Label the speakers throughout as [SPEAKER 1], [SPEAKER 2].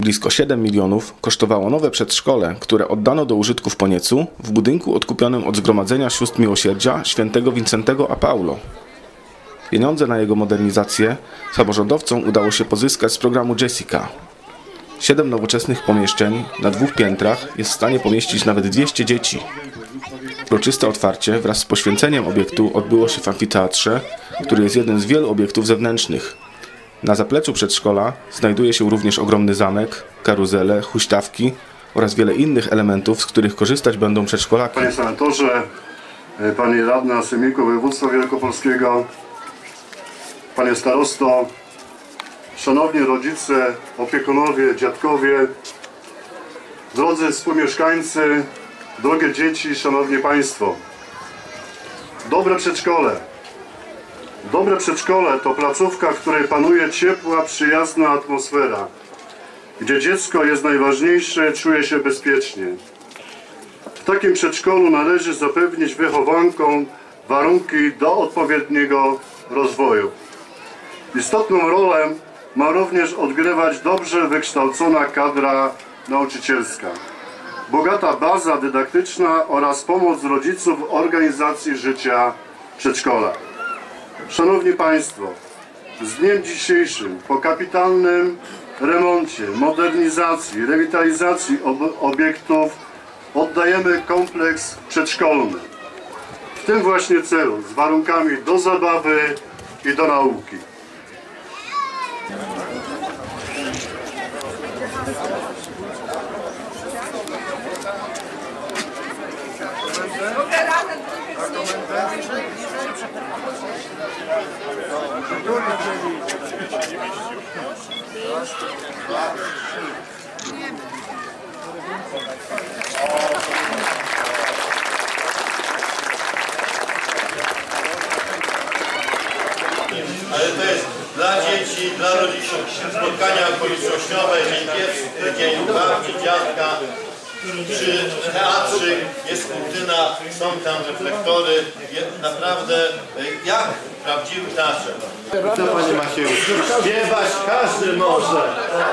[SPEAKER 1] Blisko 7 milionów kosztowało nowe przedszkole, które oddano do użytku w Poniecu w budynku odkupionym od Zgromadzenia Sióstr Miłosierdzia świętego Wincentego a Paulo. Pieniądze na jego modernizację samorządowcom udało się pozyskać z programu Jessica. Siedem nowoczesnych pomieszczeń na dwóch piętrach jest w stanie pomieścić nawet 200 dzieci. Uroczyste otwarcie wraz z poświęceniem obiektu odbyło się w amfiteatrze, który jest jednym z wielu obiektów zewnętrznych. Na zapleczu przedszkola znajduje się również ogromny zamek, karuzele, huśtawki oraz wiele innych elementów, z których korzystać będą przedszkolaki.
[SPEAKER 2] Panie senatorze, e, Pani radna Sejmiku Województwa Wielkopolskiego, Panie starosto, Szanowni rodzice, opiekunowie, dziadkowie, drodzy współmieszkańcy, drogie dzieci, Szanowni Państwo. Dobre przedszkole. Dobre przedszkole to placówka, w której panuje ciepła, przyjazna atmosfera, gdzie dziecko jest najważniejsze, czuje się bezpiecznie. W takim przedszkolu należy zapewnić wychowankom warunki do odpowiedniego rozwoju. Istotną rolę ma również odgrywać dobrze wykształcona kadra nauczycielska, bogata baza dydaktyczna oraz pomoc rodziców w organizacji życia przedszkola. Szanowni Państwo, z dniem dzisiejszym po kapitalnym remoncie, modernizacji, rewitalizacji ob- obiektów oddajemy kompleks przedszkolny. W tym właśnie celu, z warunkami do zabawy i do nauki.
[SPEAKER 3] Ale to jest dla dzieci, dla rodziców. Spotkania okolicznościowe, dzień pieski, dzień babci, dziadka, przy teatrzyk, jest kurtyna, są tam reflektory, naprawdę jak prawdziwy teatrze. Co Panie Macieuszu, śpiewać każdy może,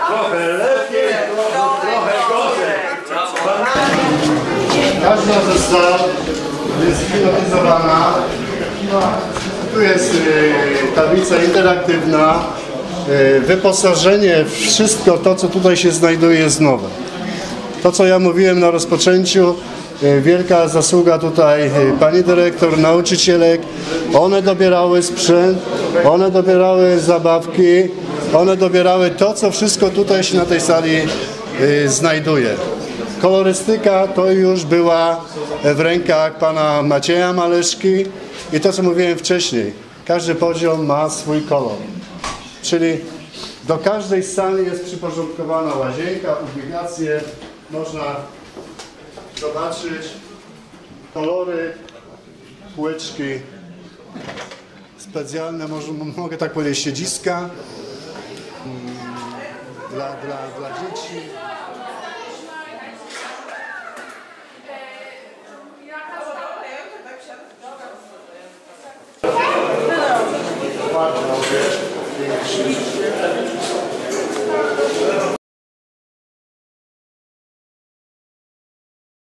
[SPEAKER 3] trochę lepiej, trochę gorzej.
[SPEAKER 2] Każda ze sal jest klimatyzowana. Tu jest e, tablica interaktywna. E, Wyposażenie, wszystko to, co tutaj się znajduje jest nowe. To, co ja mówiłem na rozpoczęciu, e, wielka zasługa tutaj e, pani dyrektor, nauczycielek. One dobierały sprzęt, one dobierały zabawki, one dobierały to, co wszystko tutaj się na tej sali e, znajduje. Kolorystyka to już była w rękach pana Macieja Maleszki i to, co mówiłem wcześniej, każdy poziom ma swój kolor. Czyli do każdej sali jest przyporządkowana łazienka, ubikacje, można zobaczyć kolory, półeczki specjalne, może, mogę tak powiedzieć, siedziska mm, dla, dla, dla dzieci.